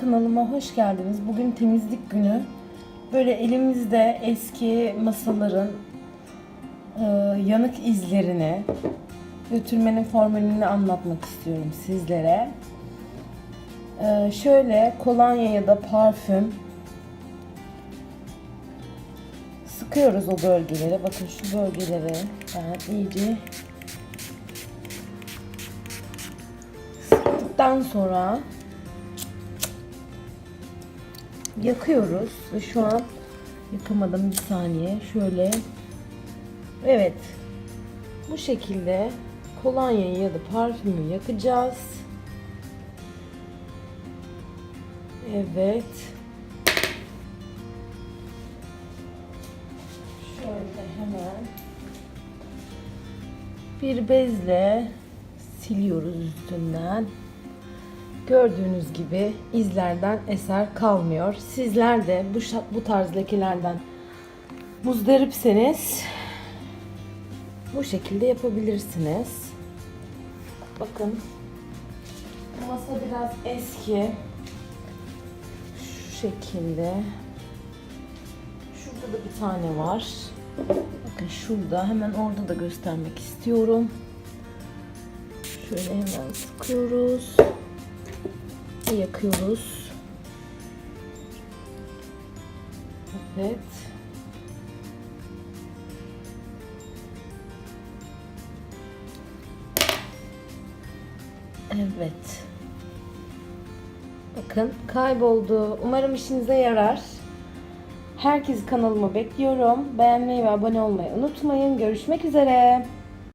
kanalıma hoş geldiniz. Bugün temizlik günü. Böyle elimizde eski masaların e, yanık izlerini götürmenin formülünü anlatmak istiyorum sizlere. E, şöyle kolonya ya da parfüm sıkıyoruz o bölgelere. Bakın şu bölgelere ben iyice sıktıktan sonra yakıyoruz ve şu an yakamadım bir saniye. Şöyle evet bu şekilde kolonyayı ya da parfümü yakacağız. Evet. Şöyle hemen bir bezle siliyoruz üstünden Gördüğünüz gibi izlerden eser kalmıyor. Sizler de bu, bu tarz lekelerden muzdaripseniz bu şekilde yapabilirsiniz. Bakın masa biraz eski. Şu şekilde. Şurada da bir tane var. Bakın şurada hemen orada da göstermek istiyorum. Şöyle hemen sıkıyoruz ve yakıyoruz. Evet. Evet. Bakın kayboldu. Umarım işinize yarar. Herkes kanalıma bekliyorum. Beğenmeyi ve abone olmayı unutmayın. Görüşmek üzere.